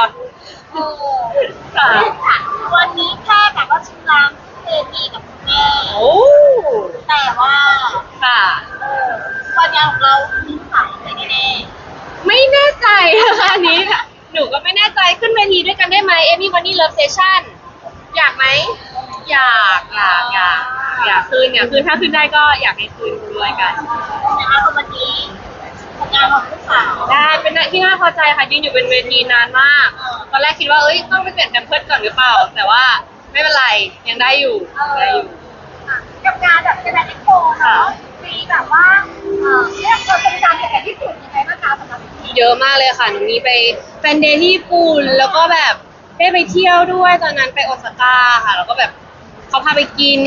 อนเดียวเออค่ะวันนี้แค่แบบว่าชิมลางเคมีกับคุณแม่ โอ้แต่ว่าค่ะ เออวันงานของเรามีสายอะไรแน่ไม่แน่ใจนะคะอันนี้ค่ะหนูก็ไม่แน่ใจขึ้นเวทีด้วยกันได้ไหมเอมี่วันนี้เลิฟเซชั่นอยากไหม อยากอยากอยากอยากคืนอยากคืนถ้าคืนได้ก็อยากให้คืนด้วยกันๆนะคะวันนี้ ผลงานของลูกสาวได้เป็นที่น่าพอใจค่ะยืนอยู่บนเวทีนานมากตอนแรกคิดว่าเอ้ยต้องไปเปลี่ยนแพมเพิร์ดก่อนหรือเปล่า แต่ว่าไม่เป็นไรยังได้อยู่ได้อยู่ค่ะกับงานแบบเป็นแบบเอ็กโปเนาะมีแบบว่าเออเรียกความทรงจำเกี่ยวกับญี่ปุ่นยังไงบ้างคะสำหรับพี่เยอะมากเลยค่ะหนูมีไปแฟนเดย์ที่ญี่ปุ่นแล้วก็แบบได้ไปเที่ยวด้วยตอนนั้นไปโอซาก้าค่ะ แล้วก็แบบ เขาพาไปกิน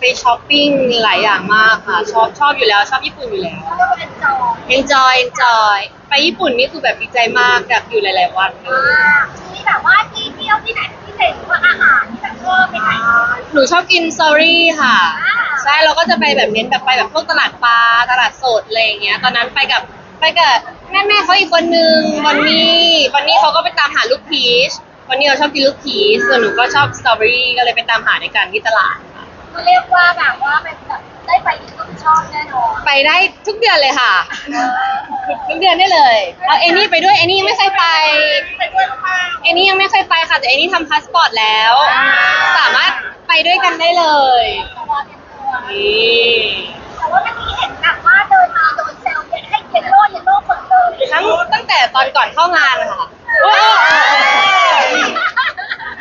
ไปช้อปปิ้งหลายอย่างมากค่ะ ชอบชอบอยู่แล้ว ชอบญี่ปุ่นอยู่แล้ว เขาเรียกว่าเป็นจอ enjoy enjoy ไปญี่ปุ่นนี่คือแบบดีใจมากอยากอยู่หลาย ๆ วันเลอ่ายมีแบบว่าที่เที่ยวที่ไหนที่เด่นหรือว่าอาหารที่แบบชอบไปไหนหนูชอบกินซอรี่ค่ะ ใช่เราก็จะไปแบบเน้นแบบไปแบบพวกตลาดปลาตลาดสดอะไรอย่างเงี้ย ตอนนั้นไปกับไปกับแม่แม่ๆเขาอีกคนนึงวันนี้วันนี้เขาก็ไปตามหาลูกพีช วันนี้เราชอบกินลูกพีชส่วนหนูก็ชอบสตรอเบอรี่ก็เลยไปตามหาด้วยกันที่ตลาดค่ะก็เรียกว่าแบบว่าเป็นแบบได้ไปอีกต้องชอบแน่นอนไปได้ทุกเดือนเลยค่ะ ทุกเดือนได้เลยเอาเอนี่ไปด้วยเอนี่ยังไม่เคยไปไปด้วยหรือเปล่าเอนี่ยังไม่เคยไปค่ะแต่เอนี่ทำพาสปอร์ตแล้ว สามารถไปด้วยกันได้เลยตัวเต็มตัวนี่แต่ว่าเมื่อกี้เห็นแบบว่าเดินมาโดนแซวเย็นให้เยลโล่เยลโล่เปิดเลยทั้งตั้งแต่ตอนก่อนเข้างานค่ะโอ้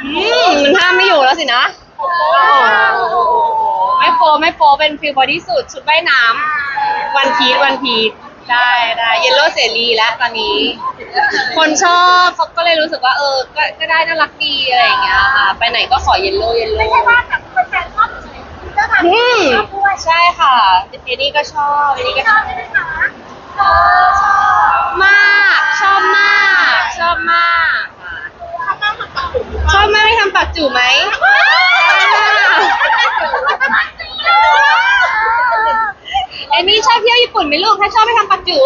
อืมมันห้ามไม่อยู่แล้วสินะ ไม่โปรไม่โปรเป็นฟิลบอดี้สูทชุดว่ายน้ำวันพีทวันพีทได้ได้เยลโล่เสรีแล้วตอนนี้ คนชอบเขาก็เลยรู้สึกว่าเออ ก็ก็ได้น่ารักดีอะไรอย่างเงี้ยค่ะ ไปไหนก็ขอเยลโล่เยลไม่โล่ใช่ว่าแบบคนแฟนชอบเฉยๆเจ้าทำอืมชอบด้วยใช่ค่ะเอนี่ก็ชอบเอนี่ก็ชชออบบใช่ไหมคะชอบชอบ มาก ชอบมาก ชอบมากค่ะ ถ้านั่งทำปากถุง ชอบมากได้ทำปากจู่ไหม เอมี่ชอบเที่ยวญี่ปุ่นไห มลูก ถ้าชอบไปทำปากจู่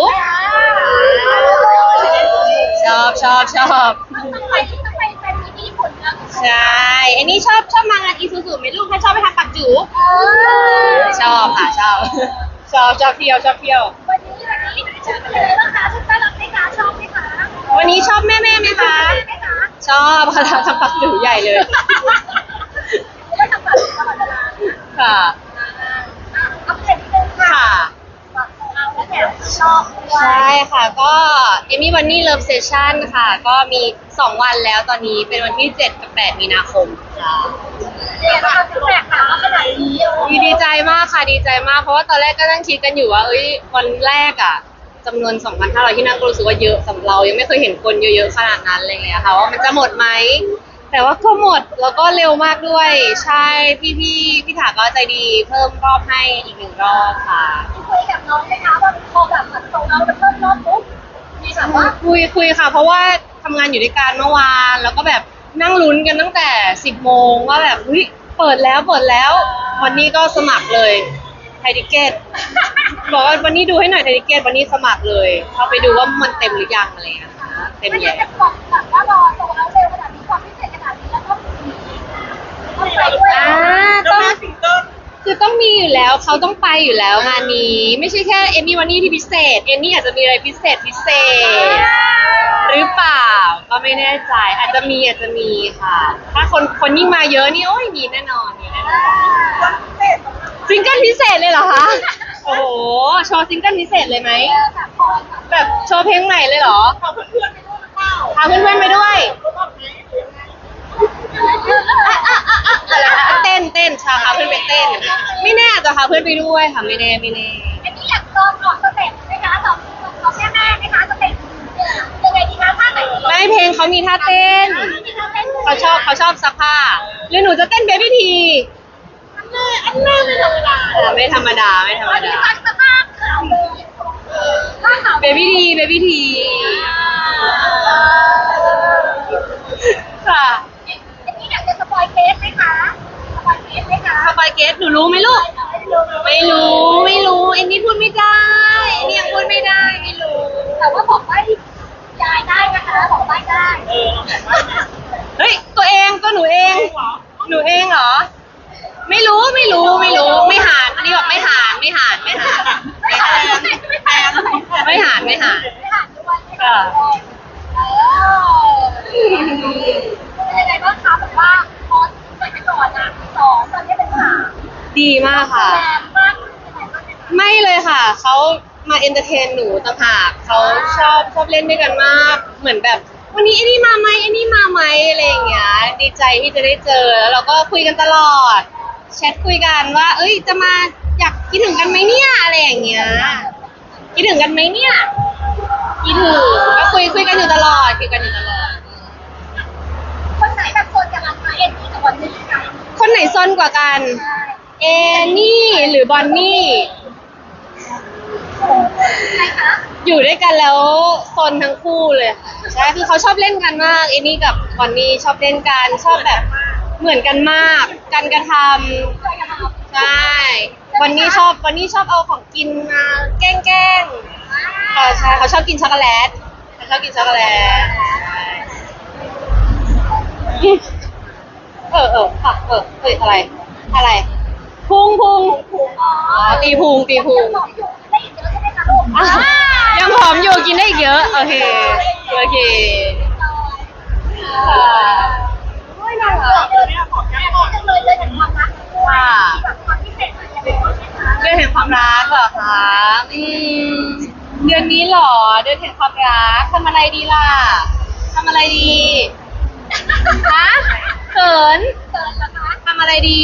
ชอบชอบชอบต้องไปต้องไปไปที่ญี่ปุ่นนะใช่เอนี่ชอบชอบมางานอีซูซูไหมลูกถ้าชอบไปทำปากจู่เออชอบค่ะชอบชอบชอบเที่ยวชอบเที่ยว วันนี้วันนี้ชื่อเป็นอะไรบ้างคะชื่อต้อนรับไหมคะชอบไหมคะวันนี้ชอบแม่แม่ๆไหมคะชอบไหมคะชอบค่ะทำปากจู่ใหญ่เลยไม่ได้ทำปากถุงตลอดเวลาค่ะอัปเดตนิดนึงค่ะค่ะปากของ เราแล้วแถมชอบด้วยใช่ค่ะ ก็เอมี่วันนี้เลิฟเซชันค่ะ ก็มี 2 วันแล้วตอนนี้เป็นวันที่ 7 กับ 8 มีนาคมค่ะเรียนมาตั้งแต่ถามขนาดนี้โอ้โหดีใจมากค่ะดีใจมากเพราะว่าตอนแรกก็นั่งคิดกันอยู่ว่าเอ้ยวันแรกอะจำนวน 2,500 ที่นั่งก็รู้สึกว่าเยอะสำหรับเรายังไม่เคยเห็นคนเยอะๆขนาดนั้นอะไรเลยอะค่ะว่ามันจะหมดไหมแต่ว่าก็หมดแล้วก็เร็วมากด้วย ใช่พี่พี่ๆพี่ถาก็ใจดีเพิ่มรอบให้อีกหนึ่งรอบค่ะ คุยกับน้องไหมคะว่าพอแบบเหมือนโตแล้วมันเพิ่มรอบปุ๊บมีแบบว่าคุยคุยค่ะ เพราะว่าทำงานอยู่ด้วยกันเมื่อวาน แล้วก็แบบนั่งลุ้นกันตั้งแต่ 10โมงว่าแบบเฮ้ยเปิดแล้วเปิดแล้ววันนี้ก็สมัครเลยไทยทิเก็ตบอกว่าวันนี้ดูให้หน่อยไทยทิเก็ตวันนี้สมัครเลยเข้าไปดูว่ามันเต็มหรือยังอะไรอย่างเงี้ยนะคะเต็มไม่แล้งั้นวจะบอกแบบว่ารอโตแล้วเร็วขนาดนี้ความพิเศษขนาดนี้แล้วก็มีต้องไปด้วย อ่าต้องคือต้อง เขาต้องไปอยู่แล้วงานนี้ ไม่ใช่แค่เอมี่วันนี้ที่พิเศษ เอมี่อาจจะมีอะไรพิเศษพิเศษ หรือเปล่าก็ไม่แน่ใจ อาจจะมีอาจจะมีค่ะ ถ้าคนคนยิ่งมาเยอะนี่โอ้ยมีแน่นอนมีแน่นอนซิงเกิลพิเศษเลยเหรอคะโอ้โหโชว์ซิงเกิลพิเศษเลยไหมแบบพอแบบแบบโชว์เพลงใหม่เลยเหรอพอเพื่อนๆไปด้วยเปล่าพาเพื่อนๆไปด้วย เต้นเต้นชาพาเพื่อนไปเต้น ไม่แน่อาจจะพาเพื่อนไปด้วยค่ะไม่แน่ไม่แน่อันนี้อยากลองออกสเต็ปไหมคะลองลองแม่แม่ไหมคะสเต็ปยังไงดีคะท่าไหนดีไม่เพลงเขามีท่าเต้นมีท่าเต้นเขาชอบเขาชอบซักผ้าหรือหนูจะเต้นเบบี้ทีอันแรกอันแรกไม่ธรรมดาไม่ธรรมดาไม่ธรรมอันนี้ดาซักสภาพขาวเลยผ้าขาวเบบี้ทีเบบี้ทีค่ะ อยเกสไหมคะสปอยเกสไหมคะสปอยเกสหนูรู้ไหมลูก ไม่รู้ ไม่รู้ เอ็นนี่พูดไม่ได้เอ็นนี่ยังพูดไม่ได้ ไม่รู้ ดีมากค่ะแรงมากยังไงบ้างเนี่ยไม่เลยค่ะ เขามาเอนเตอร์เทนหนูต่างหากเขาชอบชอบเล่นด้วยกันมาก เหมือนแบบ วันนี้ไอ้นี่มาไหมไอ้นี่มาไหมอะไรอย่างเงี้ย ดีใจที่จะได้เจอ แล้วเราก็คุยกันตลอด แชทคุยกันว่า เอ้ย จะมาอยากคิดถึงกันไหมเนี่ยอะไรอย่างเงี้ย คิดถึงกันไหมเนี่ย คิดถึง ก็คุยคุยกันอยู่ตลอดคุยกันอยู่ตลอด คนไหนแบบโซนกับมันมาเอ็นนี่กับวันนี้กันคนไหนซนกว่ากัน เอนี่หรือบอนนี่คะอยู่ด้วยกันแล้วซนทั้งคู่เลยค่ะใช่คือเขาชอบเล่นกันมากเอนี่กับบอนนี่ชอบเล่นกันชอบแบบเหมือนกันมาก การกระทำใช่วันนี้ชอบวันนี้ชอบเอาของกินมาแกล้งแกล้งเออใช่เขาชอบกินช็อกโกแลตเขาชอบกินช็อกโกแลตเออเออค่ะเออเฮ้ยอะไรอะไร พุงพุงอ๋ออ๋อตีพุงตีพุงบอกอยู่ได้อีกเยอะใช่ไหมคะลูกอะยังผอมอยู่กินได้อีกเยอะโอเคโอเคค่ะไม่น่ารักเลยเนี่ยบอกแม่บอกจังเลยเลยถึงความรักด้วยแบบความพิเศษอะไรอย่างเงี้ยนะคะเดือนแห่งความรักเหรอคะอืมเดือนนี้เหรอเดือนแห่งความรักทำอะไรดีล่ะทำอะไรดีฮะเขินเกินแล้วคะทำอะไรดี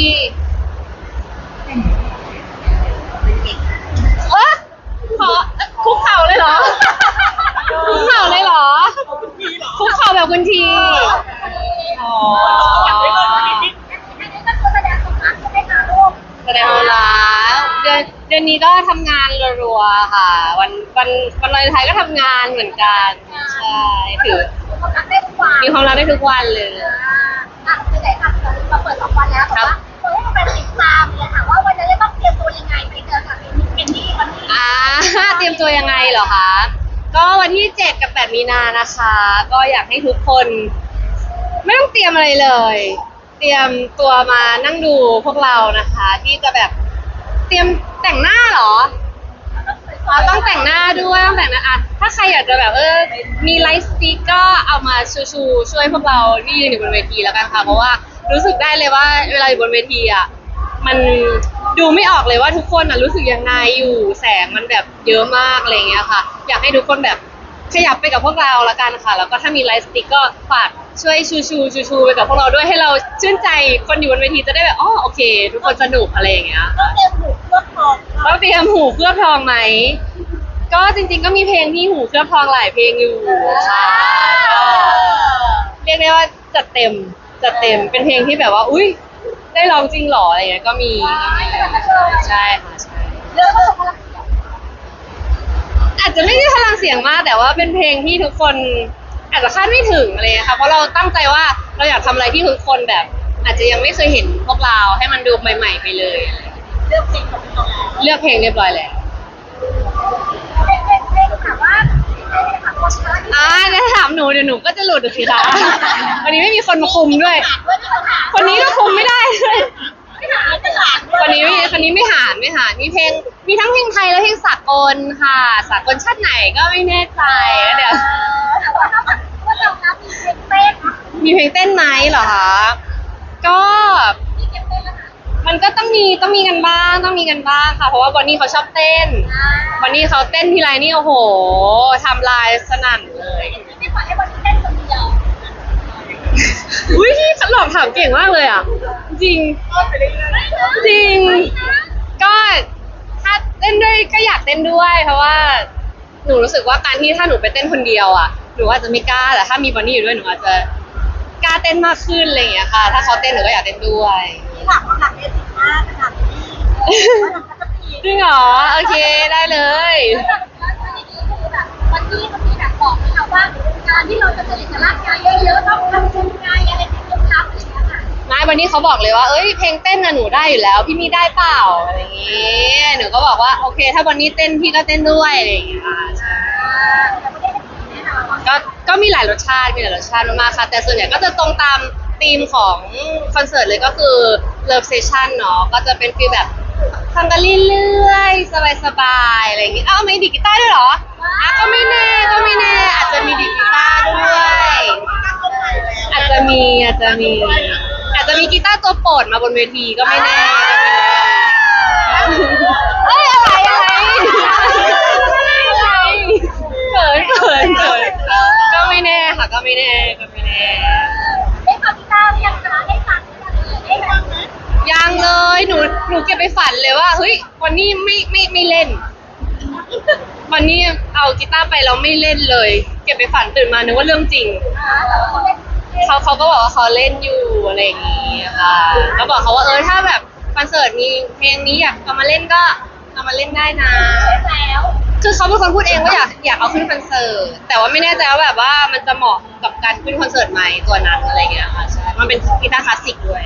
ทีอ๋ออันนี้ก็คือแสดงความรักใช่ไหมคะลูกแสดงความรักเดือนเดือนนี้ก็ทำงานรัวๆค่ะ วันวันวันลอยไทยก็ทำงานเหมือนกันใช่ถือความรักได้ทุกวันมีความรักได้ทุกวันเลย อะคือไหนคะเราเปิดสองวันแล้วแต่ว่าเปิดให้มันเป็นติดตามเลยค่ะว่าวันนี้จะต้องเตรียมตัวยังไงไปเจอกับเอ็นนี่วันนี้อ่าเตรียมตัวยังไงเหรอคะ ก็วันที่ 7 กับ 8 มีนานะคะ ก็อยากให้ทุกคน ไม่ต้องเตรียมอะไรเลย เตรียมตัวมานั่งดูพวกเรานะคะ ที่จะแบบเตรียมแต่งหน้าเหรออ๋อต้องแต่งหน้าด้วยต้องแต่งหน้าอะถ้าใครอยากจะแบบเออมีไลฟ์สติ๊กก็เอามาชูชูช่วยพวกเราที่ยืนอยู่บนเวทีแล้วกันค่ะ เพราะว่ารู้สึกได้เลยว่าเวลาอยู่บนเวทีอะมัน ดูไม่ออกเลยว่าทุกคนอะรู้สึกยังไงอยู่แสงมันแบบเยอะมากอะไรเงี้ยค่ะ อยากให้ทุกคนแบบขยับไปกับพวกเราละกันค่ะ แล้วก็ถ้ามีไลฟ์สติ๊กก็ฝากช่วยชูชูชูชูไปกับพวกเราด้วยให้เราชื่นใจคนอยู่บนเวทีจะได้แบบอ๋อโอเค ทุกคนสนุกอะไรอย่างเงี้ยต้องเตรียมหูเครื่องทองว่าเตรียมหูเคลือบทองไหมก็จริง ๆ ก็มีเพลงที่หูเคลือบทองหลายเพลงอยู่ค่ะก็ เรียกได้ว่าจัดเต็มจัดเต็มเป็นเพลงที่แบบว่า อุ้ย ได้ร้องจริงเหรออะไรเงี้ยก็มีก็มีใช่ค่ะใช่เรื่องก็ต้องพลังเสียงอาจจะไม่ได้พลังเสียงมาก แต่ว่าเป็นเพลงที่ทุกคนอาจจะคาดไม่ถึงอะไรเงี้ยค่ะเพราะเราตั้งใจว่าเราอยากทำอะไรที่ทุกคนแบบ อาจจะยังไม่เคยเห็นพวกเราให้มันดูใหม่ ๆ ไปเลยอะไรเงี้ยเรื่องเพลงของเราแล้วเลือกเพลงเรียบร้อยแล้ว อ่าถ้าถามหนูเดี๋ยวหนูก็จะหลุดสิคะวันนี้ไม่มีคนมาคุมด้วยถามด้วยที่เขาถามคนนี้ก็คุมไม่ได้ด้วยไม่ถามไม่ถามคนนี้ไม่คนนี้ไม่หานไม่หานมีเพลงมีทั้งเพลงไทยและเพลงสากลค่ะ สากลชาติไหนก็ไม่แน่ใจแล้วเดี๋ยวแต่ว่าถ้าแบบว่าเรารับมีเพลงเต้นนะมีเพลงเต้นไหมเหรอคะก็ มันก็ต้องมีต้องมีกันบ้างต้องมีกันบ้างค่ะ เพราะว่าบอนนี่เขาชอบเต้นอ่าบอนนี่เขาเต้นทีไรนี่โอ้โหทำลายสนั่นเลยไม่ปล่อยให้วันนี้เต้นคนเดียวอุ้ยพี่ฉันหลอกถามเก่งมากเลยอะ จริงก็ไปเรื่อยๆจริง ก็ถ้าเต้นด้วยก็อยากเต้นด้วย เพราะว่าหนูรู้สึกว่าการที่ถ้าหนูไปเต้นคนเดียวอะหนูอาจจะไม่กล้าแต่ถ้ามีบอนนี่อยู่ด้วยหนูอาจจะ กล้าเต้นมากขึ้นอะไรอย่างเงี้ยค่ะ ถ้าเขาเต้นหนูก็อยากเต้นด้วยหลักหลักเอสิมากขนาดนี้ว่าหลักจะปีจริงเหรอ โอเคได้เลยแล้วทีนี้คือแบบวันนี้มันมีแบบบอกไหมคะว่าการที่เราจะผลิตร่างกายเยอะๆต้องทำยังไงอะไรเป็นเคล็ดลับอะไรอย่างเงี้ยค่ะไม่วันนี้เขาบอกเลยว่า เอ้ย เพลงเต้นน่ะหนูได้อยู่แล้ว พี่มีได้เปล่าอะไรอย่างงี้ หนูก็บอกว่า โอเค ถ้าวันนี้เต้นพี่ก็เต้นด้วยอะไรอย่างเงี้ยใช่ แต่ไม่ได้เป็นสีแน่นอน ก็ก็มีหลายรสชาติมีหลายรสชาติมากๆค่ะ แต่ส่วนใหญ่ก็จะตรงตามธีมของคอนเสิร์ตเลยก็คือ Love Session เนาะก็จะเป็นฟีลแบบทำกันเรื่อยๆสบายๆอะไรอย่างงี้อ้าไม่ดีดกีตาร์ด้วยเหรออะก็ไม่แน่ก็ไม่แน่ อาจจะมีดีดกีตาร์ด้วย อาจจะมีอาจจะมี อาจจะมีกีตาร์ตัวโปรดมาบนเวทีก็ไม่แน่เอ้ยอะไร นนี้ไม่ไม่ไม่เล่นวันนี้เอากีตาร์ไปแล้วไม่เล่นเลย เก็บไปฝันตื่นมานึกว่าเรื่องจริง เขาเขาก็บอกว่าเขาเล่นอยู่อะไรอย่างงี้ค่ะก็บอกเขาว่าเออถ้าแบบคอนเสิร์ตมีเพลงนี้อยากเอามาเล่นก็เอามาเล่นได้นะ คือเขาเป็นคนพูดเองว่าอยากอยากเอาขึ้นคอนเสิร์ต แต่ว่าไม่แน่ใจว่าแบบว่ามันจะเหมาะกับการขึ้นคอนเสิร์ตไหมตัวนั้นอะไรเงี้ยค่ะ ใช่ มันเป็นกีตาร์คลาสสิกด้วย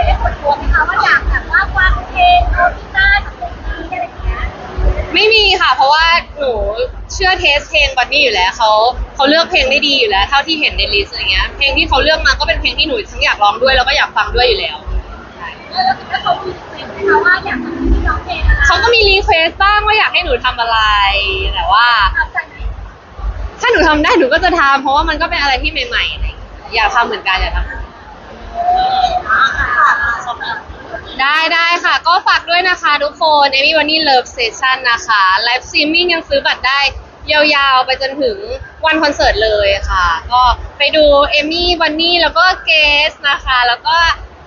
ยได้ผลตัวไหมคะว่าอยากแบบว่าฟังเพลงเอากีตาร์กับเพลงนี้อะไรอย่างเงี้ยไม่มีค่ะ เพราะว่าหนูเชื่อเทสเพลงบันนี่อยู่แล้วเขาเขาเลือกเพลงได้ดีอยู่แล้ว เท่าที่เห็นในลิสต์อะไรเงี้ยเพลงที่เขาเลือกมาก็เป็นเพลงที่หนูทั้งอยากร้องด้วยแล้วก็อยากฟังด้วยอยู่แล้วใช่แล้วแล้วเขามีเพลงไหมคะว่าอยากจะมีร้องเพลงอะไรเขาก็มีรีเควสบ้างว่าอยากให้หนูทำอะไรแต่ว่า เอาใจไหนถ้าหนูทำได้หนูก็จะทำเพราะว่ามันก็เป็นอะไรที่ใหม่ๆอะไรอย่างเงี้ยอยากทำเหมือนกันอยากทำได้ได้ค่ะ ก็ฝากด้วยนะคะทุกคนเอมี่วันนี้เลิฟเซสชั่นนะคะไลฟ์ซีมิ่งยังซื้อบัตรได้ยาวๆ ไปจนถึงวันคอนเสิร์ตเลยค่ะ ก็ไปดูเอมี่วันนี้แล้วก็เกสนะคะ แล้วก็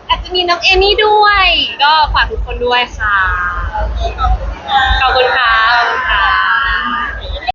อาจจะมีน้องเอมี่ด้วย ก็ฝากทุกคนด้วยค่ะ ขอบคุณค่ะขอบคุณค่ะ